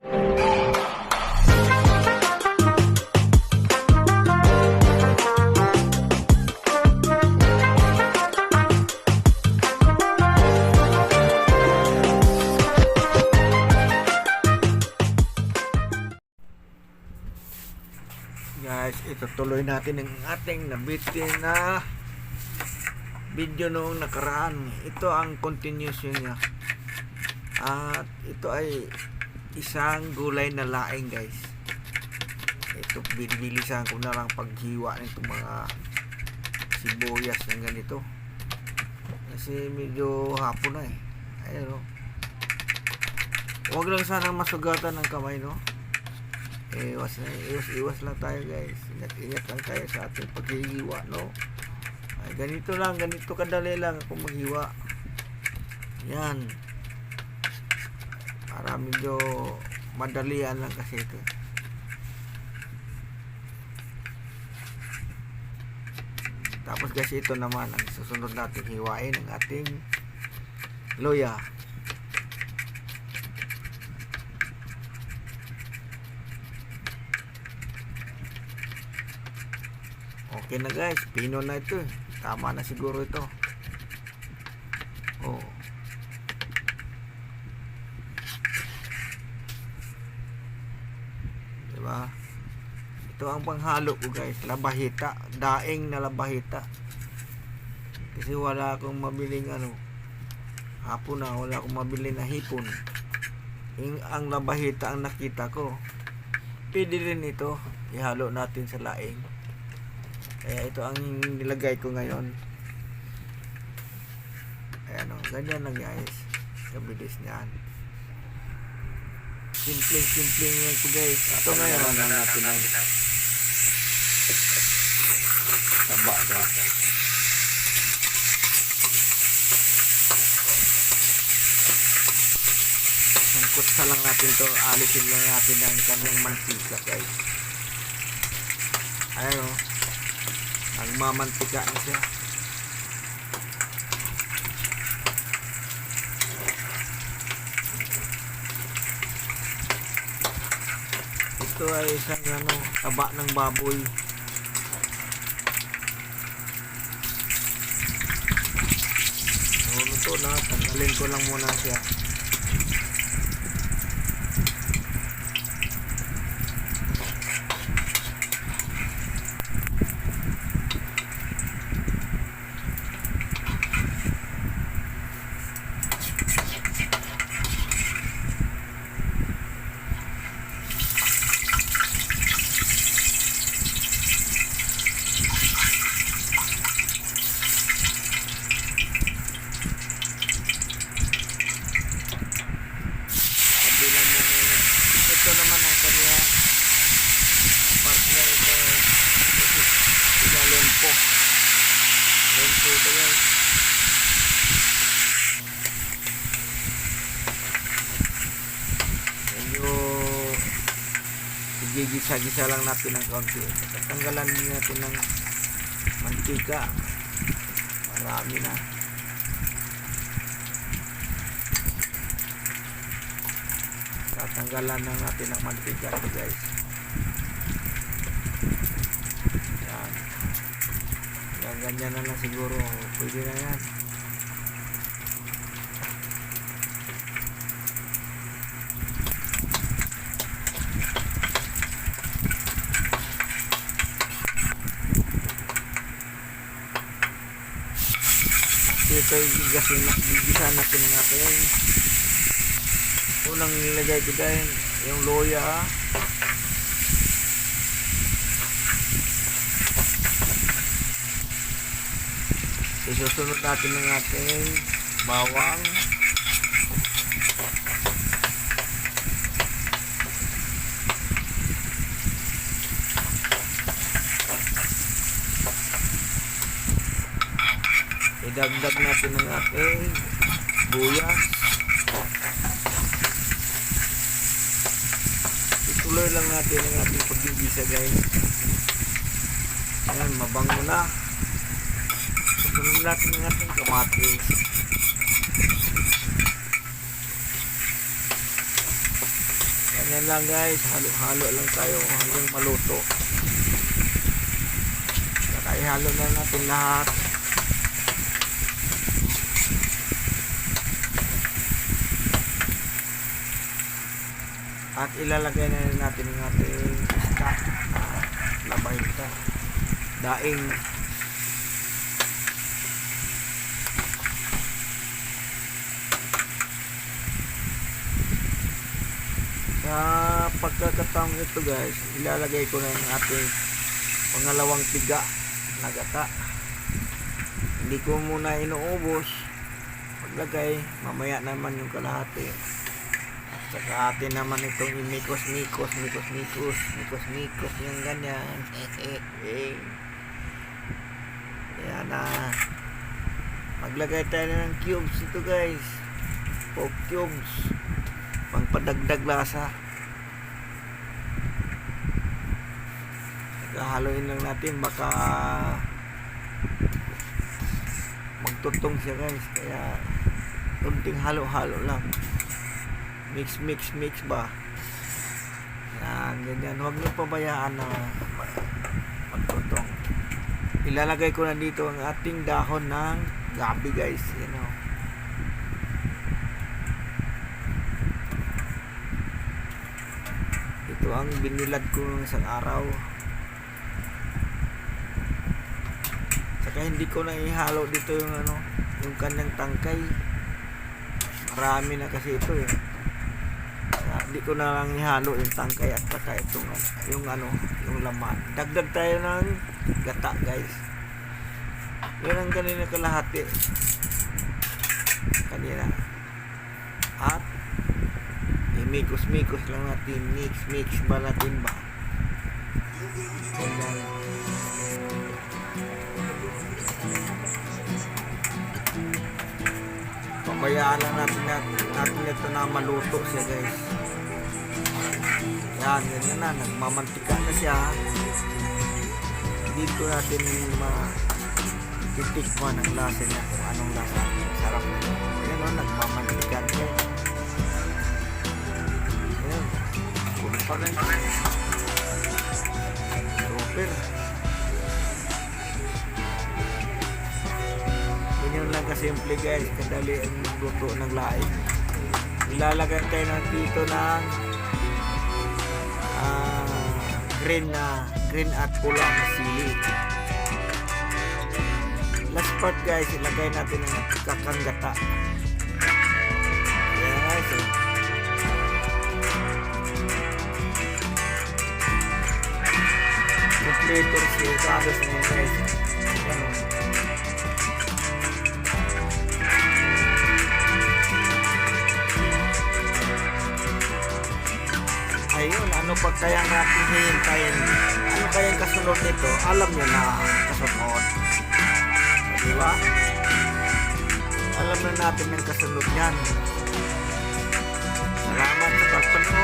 Guys, itutuloy natin ang ating nabitin na video noong nakaraan. Ito ang continuation niya. At ito ay isang gulay na laing guys. Ito binibilisan ko na lang paghiwa nito mga sibuyas ng ganito. Kasi medyo hapon na eh. Ayun oh. Huwag lang sanang masugatan ng kamay no. Iwas na, iwas, iwas lang tayo guys. Ingat, ingat lang tayo sa ating paghihiwa, no? Ay, ganito lang, ganito kadali lang ako maghiwa. Yan. Para medyo madalian lang kasi ito. Tapos guys, ito naman ang susunod natin hiwain ng ating loya. Okay na guys, pino na ito. Tama na siguro ito. Oh. Diba? Ito ang panghalo ko guys, labahita, daing na labahita. Kasi wala akong mabiling ano, hapon na wala akong mabili na hipon. Yung ang labahita ang nakita ko. Pwede rin ito, ihalo natin sa laing. Kaya ito ang nilagay ko ngayon. Ayan o, ganyan lang guys. Kabilis niyan. Simpleng simpleng yan ko guys. Ito ngayon ang natin ang taba guys. Sangkot sa lang natin to. Alisin lang natin ang kanyang mantika guys. Ayan o. Nagmamantika na siya. Ito ay isang ano, taba ng baboy. So, luto na. Tanggalin ko lang muna siya. Sabi lang muna yan. Ito naman ang kanya partner ito. Sila Lempo. Lempo ito guys. Medyo igigisa-gisa lang natin ng kaunti. Tatanggalan natin ng mantika. Marami na. tatanggalan na natin ang mantika ito guys yan yan ganyan na lang siguro. Pwede na yan. Ito ay gigasin na gigisa natin ng ating unang nilagay ko dahil yung loya isusunod natin ng ating bawang. Idagdag natin ng ating buyas. Ituloy lang natin ang ating paggigisa guys. Ayan mabango na sunod natin ang ating kamatis ganyan Yan lang guys, halo-halo lang tayo hanggang maluto. Saka ihalo na natin lahat. At ilalagay na natin yung ating isda. Labay ito. Daing. Sa pagkakataong ito guys, ilalagay ko na yung ating pangalawang tiga na gata. Hindi ko muna inuubos. Paglagay, mamaya naman yung kalahati. At saka atin naman itong imikos-mikos, mikos-mikos, mikos-mikos, yung ganyan. Yan na. Maglagay tayo ng cubes ito guys. Pork cubes. Pangpadagdag lasa. Haluin lang natin baka magtutong siya guys. Kaya kunting halo-halo lang. Mix, mix, mix ba? Yan, ganyan. Huwag niyo pabayaan na magtutong. Ilalagay ko na dito ang ating dahon ng gabi guys. You Ang binilad ko ng isang araw. Saka hindi ko na ihalo dito yung ano, yung kanyang tangkay. Marami na kasi ito eh. Hindi ko na lang ihalo yung tangkay at saka itong ano, yung ano, yung laman. Dagdag tayo ng gata guys. Yan ang kanina kalahati. Kanina. At imikos-mikos lang natin. Mix-mix ba natin ba? Ganyan. Pabayaan lang natin, natin, natin ito na maluto siya guys. Yan, ganyan na. Nagmamantika na siya. Dito natin ma titikman ang lasa niya kung anong lasa. Sarap na. Yan o, nagmamantika na siya. Pa rin. Super. Ganyan lang kasimple guys. Kadali ang luto ng laing. Ilalagay tayo ng dito ng ah, green na green at pula na sili. Last part guys, ilagay natin ang kakanggata. Kompleto si Carlos ng guys. Ganun. Ayun, ano pa kaya natin hihintayin? Ano kaya kasunod nito? Alam nyo na kasunod. Di ba? Alam na natin ang kasunod yan. Salamat sa pagpanood.